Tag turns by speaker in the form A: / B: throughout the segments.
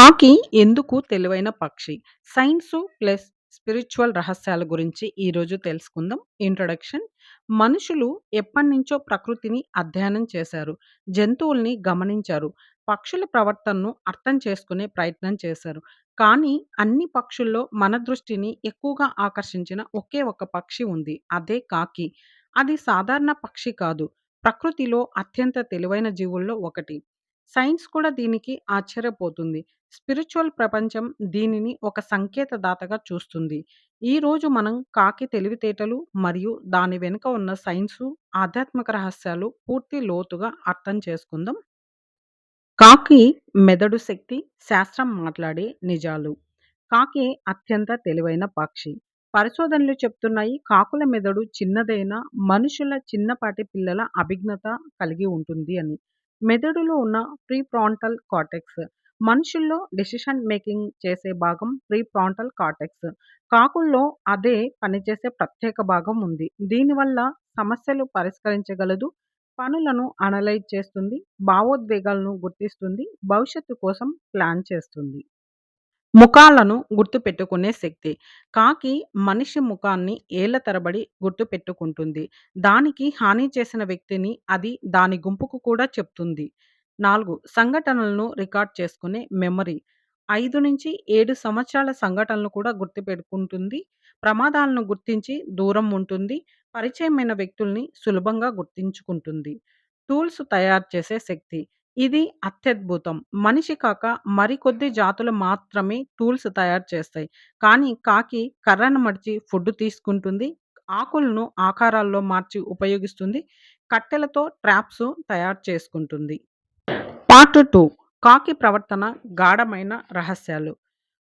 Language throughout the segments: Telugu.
A: కాకి ఎందుకు తెలివైన పక్షి? సైన్సు ప్లస్ స్పిరిచువల్ రహస్యాల గురించి ఈరోజు తెలుసుకుందాం. ఇంట్రొడక్షన్ మనుషులు ఎప్పటినుంచో ప్రకృతిని అధ్యయనం చేశారు. జంతువుల్ని గమనించారు. పక్షుల ప్రవర్తనను అర్థం చేసుకునే ప్రయత్నం చేశారు. కానీ అన్ని పక్షుల్లో మన దృష్టిని ఎక్కువగా ఆకర్షించిన ఒకే ఒక పక్షి ఉంది. అదే కాకి. అది సాధారణ పక్షి కాదు. ప్రకృతిలో అత్యంత తెలివైన జీవుల్లో ఒకటి. సైన్స్ కూడా దీనికి ఆశ్చర్యపోతుంది. స్పిరిచువల్ ప్రపంచం దీనిని ఒక సంకేతదాతగా చూస్తుంది. ఈరోజు మనం కాకి తెలివితేటలు మరియు దాని వెనుక ఉన్న సైన్సు, ఆధ్యాత్మిక రహస్యాలు పూర్తి లోతుగా అర్థం చేసుకుందాం. కాకి మెదడు శక్తి, శాస్త్రం మాట్లాడే నిజాలు. కాకి అత్యంత తెలివైన పక్షి. పరిశోధనలు చెప్తున్నాయి కాకుల మెదడు చిన్నదైనా మనుషుల చిన్నపాటి పిల్లల అభిజ్ఞత కలిగి ఉంటుంది అని. మెదడులో ఉన్న ప్రీప్రాంటల్ కార్టెక్స్ మనుషుల్లో డెసిషన్ మేకింగ్ చేసే భాగం ప్రీ ప్రాంటల్ కార్టెక్స్. కాకుల్లో అదే పనిచేసే ప్రత్యేక భాగం ఉంది. దీనివల్ల సమస్యలు పరిష్కరించగలదు, పనులను అనలైజ్ చేస్తుంది, భావోద్వేగాలను గుర్తిస్తుంది, భవిష్యత్తు కోసం ప్లాన్ చేస్తుంది. ముఖాలను గుర్తుపెట్టుకునే శక్తి. కాకి మనిషి ముఖాన్ని ఏళ్ళ తరబడి గుర్తుపెట్టుకుంటుంది. దానికి హాని చేసిన వ్యక్తిని అది దాని గుంపుకు కూడా చెప్తుంది. నాలుగు సంఘటనలను రికార్డ్ చేసుకునే మెమరీ. ఐదు నుంచి ఏడు సంవత్సరాల సంఘటనలు కూడా గుర్తుపెట్టుకుంటుంది. ప్రమాదాలను గుర్తించి దూరం ఉంటుంది. పరిచయమైన వ్యక్తుల్ని సులభంగా గుర్తించుకుంటుంది టూల్స్ తయారు చేసే శక్తి. ఇది అత్యద్భుతం. మనిషి కాక మరికొద్ది జాతులు మాత్రమే టూల్స్ తయారు చేస్తాయి. కానీ కాకి కర్రను మడిచి ఫుడ్ తీసుకుంటుంది. ఆకులను ఆకారాల్లో మార్చి ఉపయోగిస్తుంది. కట్టెలతో ట్రాప్స్ తయారు చేసుకుంటుంది. పార్ట్ టూ కాకి ప్రవర్తన గాఢమైన రహస్యాలు.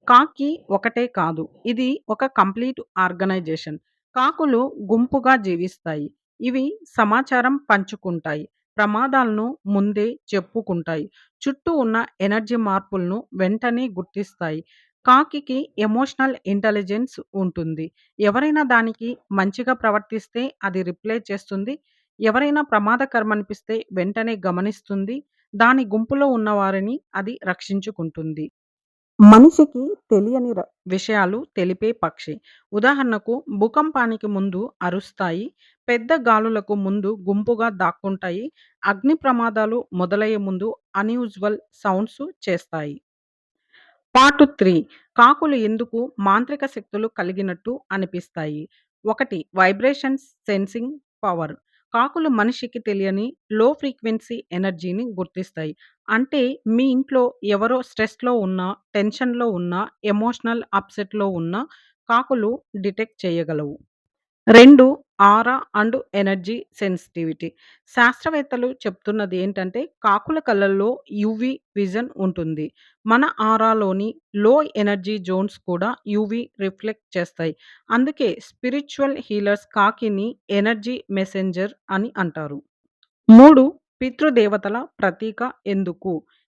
A: కాకి ఒకటే కాదు. ఇది ఒక కంప్లీట్ ఆర్గనైజేషన్. కాకులు గుంపుగా జీవిస్తాయి. ఇవి సమాచారం పంచుకుంటాయి. ప్రమాదాలను ముందే చెప్పుకుంటాయి. చుట్టూ ఉన్న ఎనర్జీ మార్పులను వెంటనే గుర్తిస్తాయి. కాకి ఎమోషనల్ ఇంటెలిజెన్స్ ఉంటుంది. ఎవరైనా దానికి మంచిగా ప్రవర్తిస్తే అది రిప్లై చేస్తుంది. ఎవరైనా ప్రమాదకరమనిపిస్తే వెంటనే గమనిస్తుంది. దాని గుంపులో ఉన్నవారిని అది రక్షించుకుంటుంది. మనిషికి తెలియని ర విషయాలు తెలిపే పక్షి. ఉదాహరణకు భూకంపానికి ముందు అరుస్తాయి. పెద్ద గాలులకు ముందు గుంపుగా దాక్కుంటాయి. అగ్ని ప్రమాదాలు మొదలయ్యే ముందు అన్యూజువల్ సౌండ్స్ చేస్తాయి. పార్ట్ త్రీ కాకులు ఎందుకు మాంత్రిక శక్తులు కలిగినట్టు అనిపిస్తాయి. ఒకటి వైబ్రేషన్స్ సెన్సింగ్ పవర్. కాకులు మనిషికి తెలియని లో ఫ్రీక్వెన్సీ ఎనర్జీని గుర్తిస్తాయి. అంటే మీ ఇంట్లో ఎవరో స్ట్రెస్‌లో ఉన్నా, టెన్షన్‌లో ఉన్నా, ఎమోషనల్ అప్‌సెట్‌లో ఉన్నా కాకులు డిటెక్ట్ చేయగలవు. రెండు ఆరా అండ్ ఎనర్జీ సెన్సిటివిటీ. శాస్త్రవేత్తలు చెప్తున్నది ఏంటంటే కాకుల కళ్ళల్లో యూవీ విజన్ ఉంటుంది. మన ఆరాలోని లో ఎనర్జీ జోన్స్ కూడా యూవీ రిఫ్లెక్ట్ చేస్తాయి. అందుకే స్పిరిచువల్ హీలర్స్ కాకిని ఎనర్జీ మెసెంజర్ అని అంటారు. మూడు పితృదేవతల ప్రతీక ఎందుకు?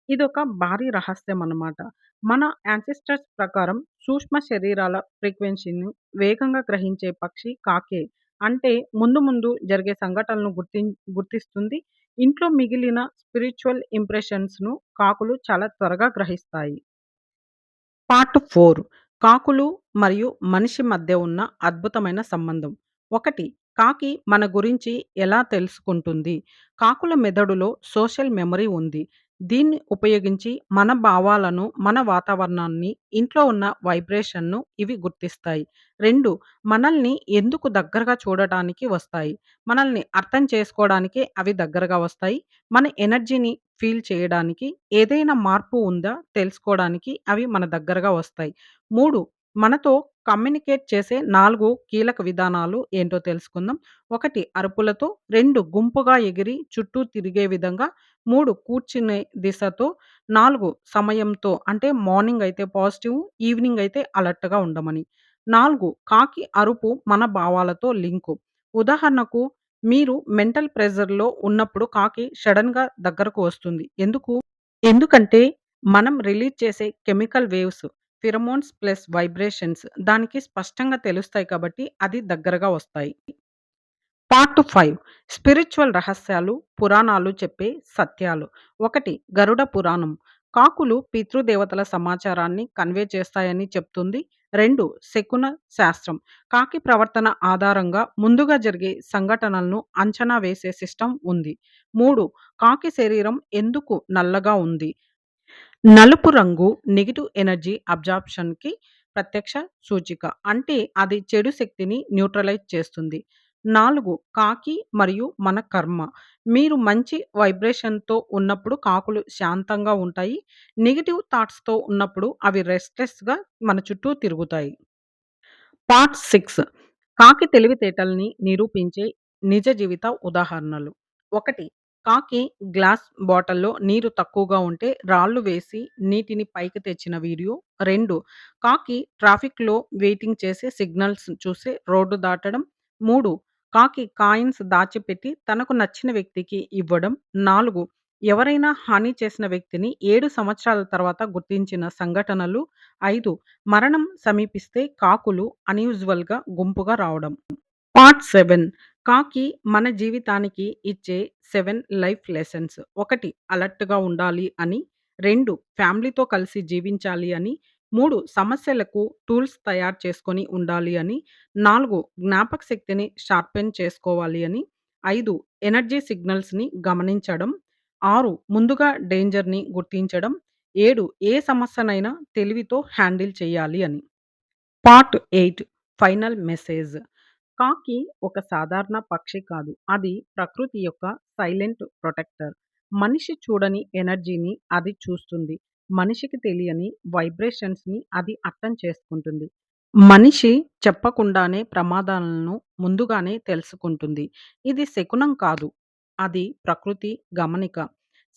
A: ఇదొక భారీ రహస్యం అన్నమాట మన యాన్సెస్టర్స్ ప్రకారం సూక్ష్మ శరీరాల ఫ్రీక్వెన్సీని వేగంగా గ్రహించే పక్షి కాకే. అంటే ముందు ముందు జరిగే సంఘటనలను గుర్తి గుర్తిస్తుంది. ఇంట్లో మిగిలిన స్పిరిచువల్ ఇంప్రెషన్స్‌ను కాకులు చాలా త్వరగా గ్రహిస్తాయి. పార్ట్ ఫోర్ కాకులు మరియు మనిషి మధ్య ఉన్న అద్భుతమైన సంబంధం. ఒకటి కాకి మన గురించి ఎలా తెలుసుకుంటుంది? కాకుల మెదడులో సోషల్ మెమరీ ఉంది. దీన్ని ఉపయోగించి మన భావాలను, మన వాతావరణాన్ని, ఇంట్లో ఉన్న వైబ్రేషన్‌ను ఇవి గుర్తిస్తాయి. రెండు మనల్ని ఎందుకు దగ్గరగా చూడటానికి వస్తాయి. మనల్ని అర్థం చేసుకోవడానికి అవి దగ్గరగా వస్తాయి. మన ఎనర్జీని ఫీల్ చేయడానికి, ఏదైనా మార్పు ఉందా తెలుసుకోవడానికి అవి మన దగ్గరగా వస్తాయి. మూడు మనతో కమ్యూనికేట్ చేసే నాలుగు కీలక విధానాలు ఏంటో తెలుసుకుందాం. ఒకటి అరుపులతో, రెండు గుంపుగా ఎగిరి చుట్టూ తిరిగే విధంగా, మూడు కూర్చునే దిశతో, నాలుగు సమయంతో అంటే మార్నింగ్ అయితే పాజిటివ్, ఈవినింగ్ అయితే అలర్ట్‌గా ఉండమని. నాలుగు కాకి అరుపు మన భావాలతో లింకు. ఉదాహరణకు మీరు మెంటల్ ప్రెజర్లో ఉన్నప్పుడు కాకి సడెన్‌గా దగ్గరకు వస్తుంది. ఎందుకు? ఎందుకంటే మనం రిలీజ్ చేసే chemical waves, pheromones plus vibrations దానికి స్పష్టంగా తెలుస్తాయి కాబట్టి అది దగ్గరగా వస్తాయి. పార్ట్ ఫైవ్ స్పిరిచువల్ రహస్యాలు, పురాణాలు చెప్పే సత్యాలు. ఒకటి గరుడ పురాణం. కాకులు పితృదేవతల సమాచారాన్ని కన్వే చేస్తాయని చెప్తుంది. రెండు శకున శాస్త్రం. కాకి ప్రవర్తన ఆధారంగా ముందుగా జరిగే సంఘటనలను అంచనా వేసే సిస్టమ్ ఉంది. మూడు కాకి శరీరం ఎందుకు నల్లగా ఉంది? నలుపు రంగు నెగిటివ్ ఎనర్జీ అబ్జార్ప్షన్‌కి ప్రత్యక్ష సూచిక. అంటే అది చెడు శక్తిని న్యూట్రలైజ్ చేస్తుంది. నాలుగు కాకి మరియు మన కర్మ. మీరు మంచి వైబ్రేషన్‌తో ఉన్నప్పుడు కాకులు శాంతంగా ఉంటాయి. నెగిటివ్ థాట్స్‌తో ఉన్నప్పుడు అవి రెస్ట్‌లెస్‌గా మన చుట్టూ తిరుగుతాయి. పార్ట్ సిక్స్ కాకి తెలివితేటల్ని నిరూపించే నిజ జీవిత ఉదాహరణలు. ఒకటి కాకి గ్లాస్ బాటిల్‌లో నీరు తక్కువగా ఉంటే రాళ్ళు వేసి నీటిని పైకి తెచ్చిన వీడియో. రెండు కాకి ట్రాఫిక్‌లో వెయిటింగ్ చేసే సిగ్నల్స్ చూసే రోడ్డు దాటడం. మూడు కాకి కాయిన్స్ దాచిపెట్టి తనకు నచ్చిన వ్యక్తికి ఇవ్వడం. నాలుగు ఎవరైనా హాని చేసిన వ్యక్తిని ఏడు సంవత్సరాల తర్వాత గుర్తించిన సంఘటనలు. ఐదు మరణం సమీపిస్తే కాకులు అన్‌యూజువల్‌గా గుంపుగా రావడం. పార్ట్ సెవెన్ కాకి మన జీవితానికి ఇచ్చే సెవెన్ లైఫ్ లెసన్స్. ఒకటి అలర్ట్‌గా ఉండాలి అని. రెండు ఫ్యామిలీతో కలిసి జీవించాలి అని. మూడు సమస్యలకు టూల్స్ తయారు చేసుకొని ఉండాలి అని. నాలుగు జ్ఞాపక శక్తిని షార్పెన్ చేసుకోవాలి అని. ఐదు ఎనర్జీ సిగ్నల్స్‌ని గమనించడం. ఆరు ముందుగా డేంజర్‌ని గుర్తించడం. ఏడు ఏ సమస్యనైనా తెలివితో హ్యాండిల్ చేయాలి అని. Part eight final message. కాకి ఒక సాధారణ పక్షి కాదు. అది ప్రకృతి యొక్క సైలెంట్ ప్రొటెక్టర్. మనిషి చూడని ఎనర్జీని అది చూస్తుంది. మనిషికి తెలియని వైబ్రేషన్స్‌ని అది అర్థం చేసుకుంటుంది. మనిషి చెప్పకుండానే ప్రమాదాలను ముందుగానే తెలుసుకుంటుంది. ఇది శకునం కాదు. అది ప్రకృతి గమనిక.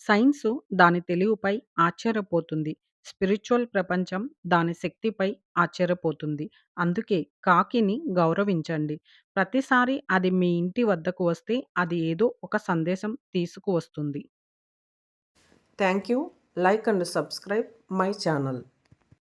A: సైన్సు దాని తెలివిపై ఆశ్చర్యపోతుంది. స్పిరిచ్యువల్ ప్రపంచం దాని శక్తిపై ఆశ్చర్యపోతుంది. అందుకే కాకిని గౌరవించండి. ప్రతిసారి అది మీ ఇంటి వద్దకు వస్తే అది ఏదో ఒక సందేశం తీసుకువస్తుంది. Thank you. Like and subscribe my channel.